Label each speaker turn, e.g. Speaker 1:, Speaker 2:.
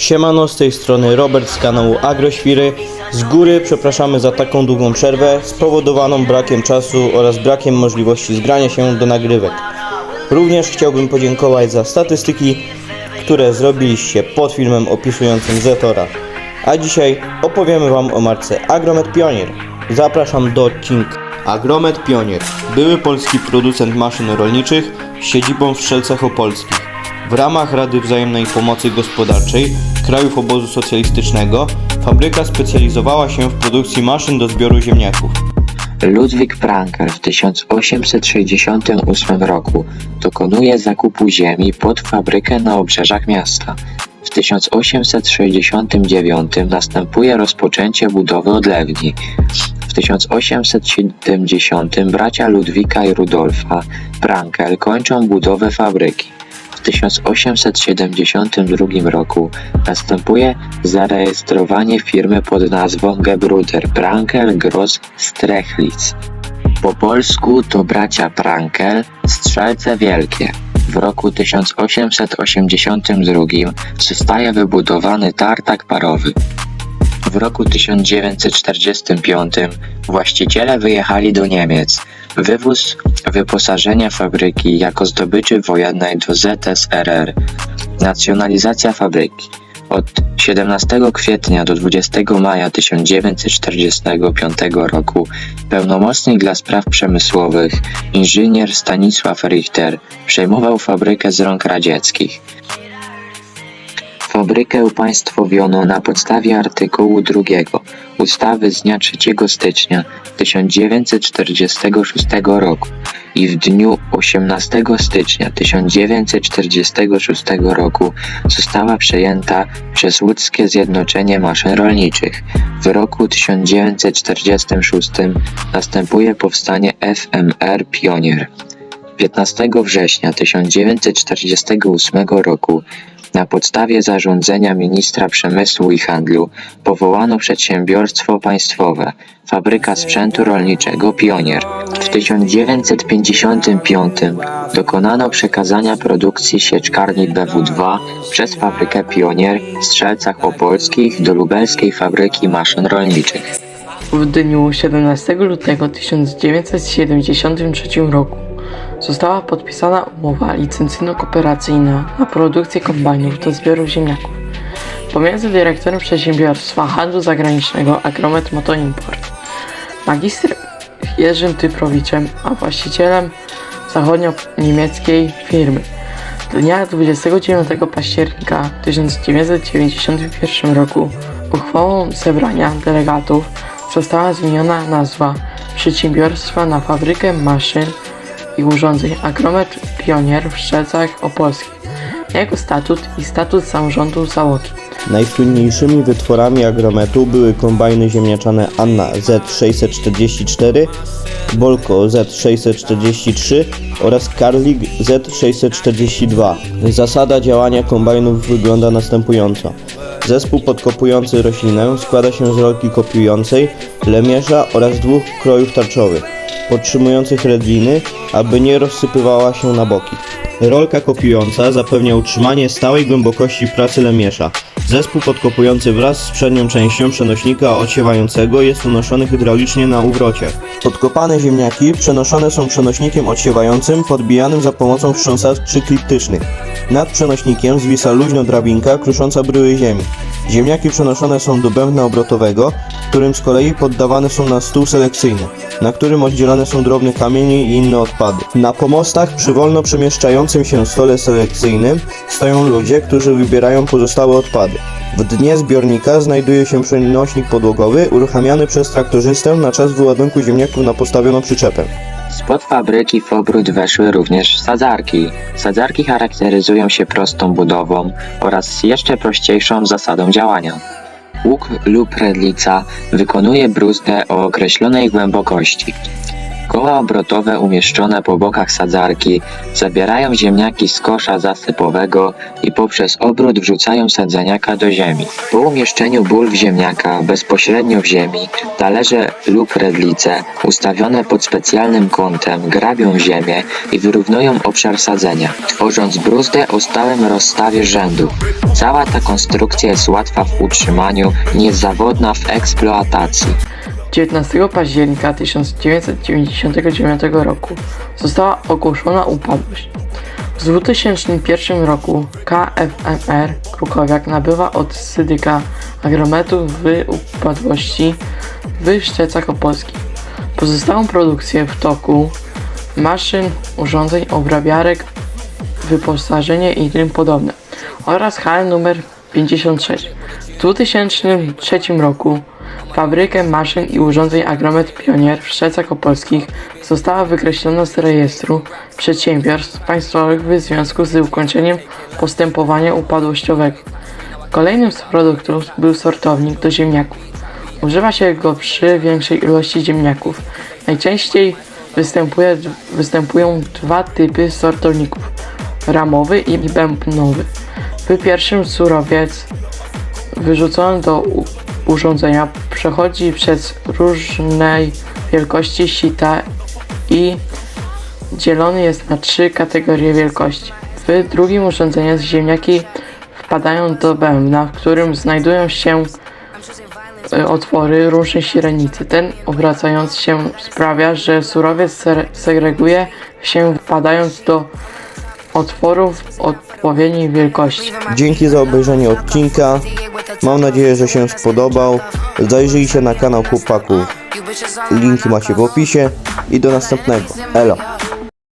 Speaker 1: Siemano, z tej strony Robert z kanału Agroświry. Z góry przepraszamy za taką długą przerwę spowodowaną brakiem czasu oraz brakiem możliwości zgrania się do nagrywek. Również chciałbym podziękować za statystyki, które zrobiliście pod filmem opisującym Zetora. A dzisiaj opowiemy Wam o marce Agromet Pionier. Zapraszam do odcinka. Agromet Pionier, były polski producent maszyn rolniczych z siedzibą w Strzelcach Opolskich. W ramach Rady Wzajemnej Pomocy Gospodarczej krajów obozu socjalistycznego fabryka specjalizowała się w produkcji maszyn do zbioru ziemniaków.
Speaker 2: Ludwik Prankel w 1868 roku dokonuje zakupu ziemi pod fabrykę na obrzeżach miasta. W 1869 następuje rozpoczęcie budowy odlewni. W 1870 bracia Ludwika i Rudolfa Prankel kończą budowę fabryki. W 1872 roku następuje zarejestrowanie firmy pod nazwą Gebruder Prankel Gross Strechlitz. Po polsku to bracia Prankel, Strzelce Wielkie. W roku 1882 zostaje wybudowany tartak parowy. W roku 1945 właściciele wyjechali do Niemiec. Wywóz wyposażenia fabryki jako zdobyczy wojennej do ZSRR. Nacjonalizacja fabryki. Od 17 kwietnia do 20 maja 1945 roku pełnomocnik dla spraw przemysłowych inżynier Stanisław Richter przejmował fabrykę z rąk radzieckich. Fabrykę upaństwowiono na podstawie artykułu 2 ustawy z dnia 3 stycznia 1946 roku i w dniu 18 stycznia 1946 roku została przejęta przez Łódzkie Zjednoczenie Maszyn Rolniczych. W roku 1946 następuje powstanie FMR Pionier. 15 września 1948 roku na podstawie zarządzenia ministra przemysłu i handlu powołano przedsiębiorstwo państwowe Fabryka Sprzętu Rolniczego Pionier. W 1955 dokonano przekazania produkcji sieczkarni BW2 przez fabrykę Pionier w Strzelcach Opolskich do lubelskiej fabryki maszyn rolniczych.
Speaker 3: W dniu 17 lutego 1973 roku została podpisana umowa licencyjno-kooperacyjna na produkcję kombajnów do zbioru ziemniaków pomiędzy dyrektorem przedsiębiorstwa handlu zagranicznego Agromet Moto Import, magistrem Jerzym Typrowiczem, a właścicielem zachodnio-niemieckiej firmy. Dnia 29 października 1991 roku uchwałą zebrania delegatów została zmieniona nazwa przedsiębiorstwa na fabrykę maszyn i urządzeń Agromet Pionier w Szczecach Opolskich, jego statut i statut samorządu załogi.
Speaker 1: Najsłynniejszymi wytworami Agrometu były kombajny ziemniaczane Anna Z644, Bolko Z643 oraz Karlik Z642. Zasada działania kombajnów wygląda następująco. Zespół podkopujący roślinę składa się z rolki kopiującej, lemierza oraz dwóch krojów tarczowych, podtrzymujących redliny, aby nie rozsypywała się na boki. Rolka kopiująca zapewnia utrzymanie stałej głębokości pracy lemierza. Zespół podkopujący wraz z przednią częścią przenośnika odsiewającego jest unoszony hydraulicznie na uwrocie. Podkopane ziemniaki przenoszone są przenośnikiem odsiewającym podbijanym za pomocą wstrząsaczy kliptycznych. Nad przenośnikiem zwisa luźno drabinka krusząca bryły ziemi. Ziemniaki przenoszone są do bębna obrotowego, którym z kolei poddawane są na stół selekcyjny, na którym oddzielane są drobne kamienie i inne odpady. Na pomostach przy wolno przemieszczającym się stole selekcyjnym stoją ludzie, którzy wybierają pozostałe odpady. W dnie zbiornika znajduje się przenośnik podłogowy uruchamiany przez traktorzystę na czas wyładunku ziemniaków na postawioną przyczepę.
Speaker 2: Spod fabryki w obrót weszły również sadzarki. Sadzarki charakteryzują się prostą budową oraz jeszcze prościejszą zasadą działania. Łuk lub redlica wykonuje bruzdę o określonej głębokości. Koła obrotowe umieszczone po bokach sadzarki zabierają ziemniaki z kosza zasypowego i poprzez obrót wrzucają sadzeniaka do ziemi. Po umieszczeniu bulw ziemniaka bezpośrednio w ziemi, talerze lub redlice ustawione pod specjalnym kątem grabią ziemię i wyrównują obszar sadzenia, tworząc bruzdę o stałym rozstawie rzędów. Cała ta konstrukcja jest łatwa w utrzymaniu niezawodna w eksploatacji.
Speaker 3: 19 października 1999 roku została ogłoszona upadłość. W 2001 roku KFMR Krukowiak nabywa od Sydyka Agrometu w upadłości w Szczecach Opolskich. Pozostałą produkcję w toku maszyn, urządzeń, obrabiarek, wyposażenie i tym podobne oraz HL numer 56. W 2003 roku fabrykę maszyn i urządzeń Agromet Pionier w Szczecach Opolskich została wykreślona z rejestru przedsiębiorstw państwowych w związku z ukończeniem postępowania upadłościowego. Kolejnym z produktów był sortownik do ziemniaków. Używa się go przy większej ilości ziemniaków. Najczęściej występuje, występują dwa typy sortowników ramowy i bębnowy. W pierwszym surowiec wyrzucony do urządzenia przechodzi przez różnej wielkości sita i dzielony jest na trzy kategorie wielkości. W drugim urządzeniu ziemniaki wpadają do bębna, w którym znajdują się e, otwory różnej średnicy. Ten obracając się sprawia, że surowiec se- segreguje się wpadając do otworów odpowiedniej wielkości.
Speaker 1: Dzięki za obejrzenie odcinka. Mam nadzieję, że się spodobał. Zajrzyjcie na kanał chłopaków. Linki macie w opisie i do następnego. Elo.